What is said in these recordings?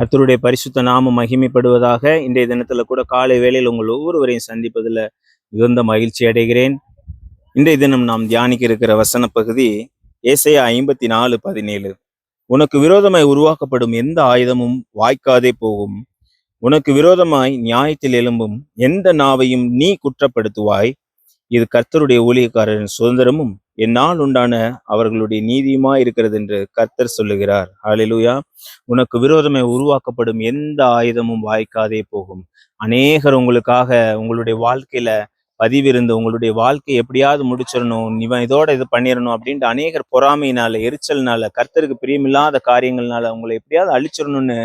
கர்த்தருடைய பரிசுத்த நாமம் மகிமைப்படுவதாக இன்றைய தினத்துல கூட காலை வேளையில் உங்கள் ஒவ்வொருவரையும் சந்திப்பதில் மிகுந்த மகிழ்ச்சி அடைகிறேன். இன்றைய தினம் நாம் தியானிக்க இருக்கிற வசன பகுதி ஏசையா ஐம்பத்தி நாலு பதினேழு. உனக்கு விரோதமாய் உருவாக்கப்படும் எந்த ஆயுதமும் வாய்க்காதே போகும். உனக்கு விரோதமாய் நியாயத்தில் எழும்பும் எந்த நாவையும் நீ குற்றப்படுத்துவாய். இது கர்த்தருடைய ஊழியக்காரரின் சுதந்திரமும் என்னால் உண்டான அவர்களுடைய நீதியுமா இருக்கிறது என்று கர்த்தர் சொல்லுகிறார். ஹalleluya உனக்கு விரோதமே உருவாக்கப்படும் எந்த ஆயுதமும் வாய்க்காதே போகும். அநேகர் உங்களுக்காக உங்களுடைய வாழ்க்கையில பதிவிருந்து உங்களுடைய வாழ்க்கையை எப்படியாவது முடிச்சிடணும் இவன் இதோட இது பண்ணிடணும் அப்படின்ட்டு அநேகர் பொறாமையினால எரிச்சல்னால கர்த்தருக்கு பிரியமில்லாத காரியங்கள்னால உங்களை எப்படியாவது அழிச்சிடணும்னு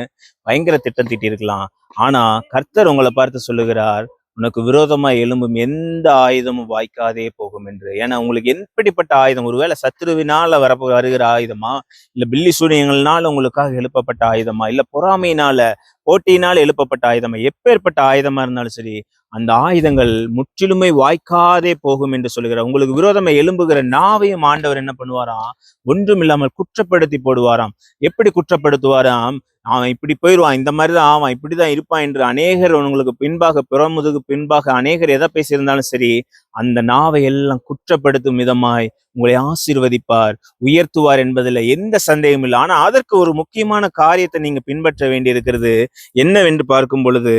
பயங்கர திட்டம் திட்டிருக்கலாம் ஆனா கர்த்தர் உங்களை பார்த்து சொல்லுகிறார் உனக்கு விரோதமா எழும்பும் எந்த ஆயுதமும் வாய்க்காதே போகும் என்று. ஏன்னா உங்களுக்கு எப்படிப்பட்ட ஆயுதம்? ஒருவேளை சத்ருவினால வர வருகிற ஆயுதமா? இல்ல பில்லி சூனியங்கள்னால உங்களுக்காக எழுப்பப்பட்ட ஆயுதமா? இல்ல பொறாமையினால போட்டியினால் எழுப்பப்பட்ட ஆயுதமா? எப்பேற்பட்ட ஆயுதமா இருந்தாலும் சரி அந்த ஆயுதங்கள் முற்றிலுமே வாய்க்காதே போகும் என்று சொல்லுகிறார் உங்களுக்கு விரோதமா எழும்புகிற நாவையும் ஆண்டவர் என்ன பண்ணுவாராம்? ஒன்றும் இல்லாமல் குற்றப்படுத்தி போடுவாராம். எப்படி குற்றப்படுத்துவாராம்? அவன் இப்படி போயிடுவான் இந்த மாதிரி தான் அவன் இப்படிதான் இருப்பான் என்று அநேகர் உங்களுக்கு பின்பாக பிறமுதுக்கு பின்பாக அநேகர் எதை பேசியிருந்தாலும் சரி அந்த நாவை எல்லாம் குற்றப்படுத்தும் விதமாய் உங்களை ஆசீர்வதிப்பார் உயர்த்துவார் என்பதில் எந்த சந்தேகமும் இல்லை. ஆனால் அதற்கு ஒரு முக்கியமான காரியத்தை நீங்க பின்பற்ற வேண்டியிருக்கிறது என்னவென்று பார்க்கும் பொழுது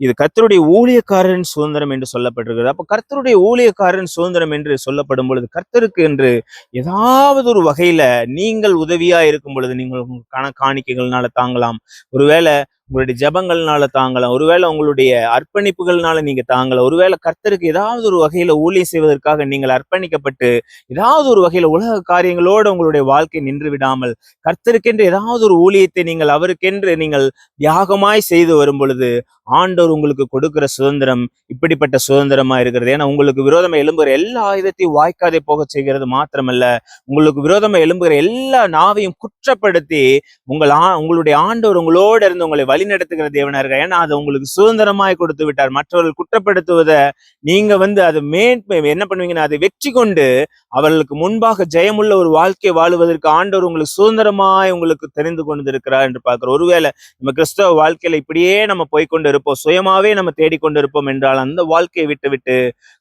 இது கர்த்தருடைய ஊழியக்காரரின் சுதந்திரம் என்று சொல்லப்பட்டிருக்கிறது. அப்போ கர்த்தருடைய ஊழியக்காரரின் சுதந்திரம் என்று சொல்லப்படும் பொழுது கர்த்தருக்கு என்று ஏதாவது ஒரு வகையில நீங்கள் உதவியா இருக்கும் பொழுது நீங்கள் உங்க கண காணிக்கைகள்னால தாங்கலாம். ஒருவேளை உங்களுடைய ஜெபங்கள்னால தாங்கலாம். ஒருவேளை உங்களுடைய அர்ப்பணிப்புகள்னால நீங்க தாங்கலாம். ஒருவேளை கர்த்தருக்கு ஏதாவது ஒரு வகையில ஊழியம் செய்வதற்காக நீங்கள் அர்ப்பணிக்கப்பட்டு ஏதாவது ஒரு வகையில உலக காரியங்களோடு உங்களுடைய வாழ்க்கை நின்று விடாமல் கர்த்தருக்கென்று ஏதாவது ஒரு ஊழியத்தை நீங்கள் அவருக்கென்று நீங்கள் தியாகமாய் செய்து வரும் பொழுது ஆண்டவர் உங்களுக்கு கொடுக்கிற சுதந்திரம் இப்படிப்பட்ட சுதந்திரமா இருக்கிறது. ஏன்னா உங்களுக்கு விரோதமா எழும்புகிற எல்லா ஆயுதத்தையும் வாய்க்காதே போக செய்கிறது மாத்திரமல்ல. உங்களுக்கு விரோதமா எழும்புகிற எல்லா நாவையும் குற்றப்படுத்தி உங்கள் ஆ உங்களுடைய ஆண்டவர் உங்களோட இருந்து உங்களை வழி நடத்துகிற தேவனா இருக்க ஏன்னா அதை உங்களுக்கு சுதந்திரமாய் கொடுத்து விட்டார். மற்றவர்கள் குற்றப்படுத்துவதை நீங்க வந்து அதை மேன்மை என்ன பண்ணுவீங்கன்னா அதை வெற்றி கொண்டு அவர்களுக்கு முன்பாக ஜெயமுள்ள ஒரு வாழ்க்கை வாழுவதற்கு ஆண்டவர் உங்களுக்கு சுதந்திரமாய் உங்களுக்கு தெரிந்து கொண்டிருக்கிறார் என்று பார்க்கிறோம். ஒருவேளை நம்ம கிறிஸ்தவ வாழ்க்கையில இப்படியே நம்ம போய்க்கொண்டு இருப்போம் சுயமாவே நம்ம தேடிக்கொண்டு இருப்போம் என்றால் அந்த வாழ்க்கையை விட்டு விட்டு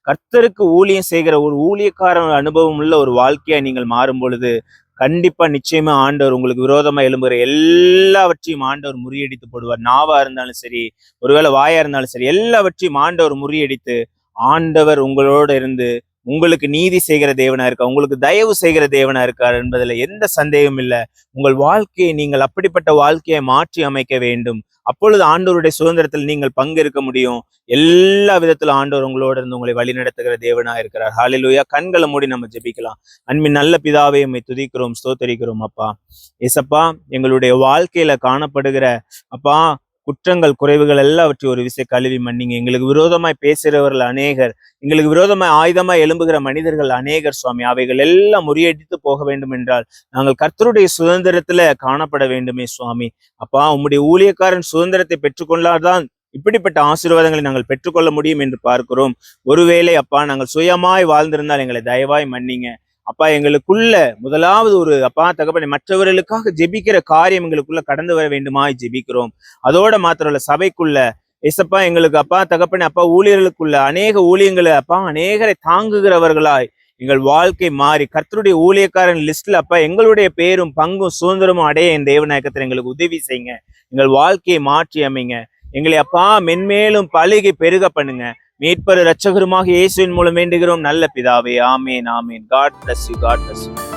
கர்த்தருக்கு ஊழியம் செய்கிற ஒரு ஊழியக்காரன் அனுபவம் உள்ள ஒரு வாழ்க்கையா நீங்கள் மாறும் பொழுது கண்டிப்பா நிச்சயமா ஆண்டவர் உங்களுக்கு விரோதமா எழும்புகிற எல்லாவற்றையும் ஆண்டவர் முறியடித்து போடுவார். நாவா இருந்தாலும் சரி ஒருவேளை வாயா இருந்தாலும் சரி எல்லாவற்றையும் ஆண்டவர் முறியடித்து ஆண்டவர் உங்களோட இருந்து உங்களுக்கு நீதி செய்கிற தேவனா இருக்கா? உங்களுக்கு தயவு செய்கிற தேவனா இருக்கார் என்பதுல எந்த சந்தேகமும் இல்லை. உங்கள் வாழ்க்கையை நீங்கள் அப்படிப்பட்ட வாழ்க்கையை மாற்றி அமைக்க வேண்டும். அப்பொழுது ஆண்டோருடைய சுதந்திரத்தில் நீங்கள் பங்கெடுக்க முடியும். எல்லா விதத்திலும் ஆண்டோர் உங்களோட இருந்து உங்களை வழி நடத்துகிற தேவனா இருக்கிறார். ஹாலிலூயா கண்களை மூடி நம்ம ஜெபிக்கலாம். அன்பின் நல்ல பிதாவை உண்மை துதிக்கிறோம் ஸ்தோத்தரிக்கிறோம் அப்பா. ஏசப்பா எங்களுடைய வாழ்க்கையில காணப்படுகிற அப்பா குற்றங்கள் குறைவுகள் எல்லாவற்றையும் ஒரு விசை கழுவி மன்னிங்க. எங்களுக்கு விரோதமாய் பேசுகிறவர்கள் அநேகர் எங்களுக்கு விரோதமாய் ஆயுதமாய் எழும்புகிற மனிதர்கள் அநேகர் சுவாமி. அவைகள் எல்லாம் முறியடித்து போக வேண்டும் என்றால் நாங்கள் கர்த்தருடைய சுதந்திரத்துல காணப்பட வேண்டுமே சுவாமி. அப்பா உம்முடைய ஊழியக்காரன் சுதந்திரத்தை பெற்றுக்கொண்டால்தான் இப்படிப்பட்ட ஆசீர்வாதங்களை நாங்கள் பெற்றுக்கொள்ள முடியும் என்று பார்க்கிறோம். ஒருவேளை அப்பா நாங்கள் சுயமாய் வாழ்ந்திருந்தால் எங்களை தயவாய் மன்னிங்க. அப்பா எங்களுக்குள்ள முதலாவது ஒரு அப்பா தகப்பனை மற்றவர்களுக்காக ஜெபிக்கிற காரியம் எங்களுக்குள்ள கடந்து வர வேண்டுமாய் ஜெபிக்கிறோம். அதோட மாத்திரம் இல்ல சபைக்குள்ள எசப்பா எங்களுக்கு அப்பா தகப்பனை அப்பா ஊழியர்களுக்குள்ள அநேக ஊழியங்களை அப்பா அநேகரை தாங்குகிறவர்களாய் எங்கள் வாழ்க்கை மாறி கர்த்தருடைய ஊழியக்காரன் லிஸ்ட்ல அப்பா எங்களுடைய பேரும் பங்கும் சுதந்திரமும் அடைய என் தேவநாயகத்தில் எங்களுக்கு உதவி செய்யுங்க. எங்கள் வாழ்க்கையை மாற்றி அமைங்க. எங்களை அப்பா மென்மேலும் பழுகி பெருக பண்ணுங்க. மீட்பரு இரட்சகருமாக இயேசுவின் மூலம் வேண்டுகிறோம். நல்ல பிதாவே amen amen. God bless you God bless you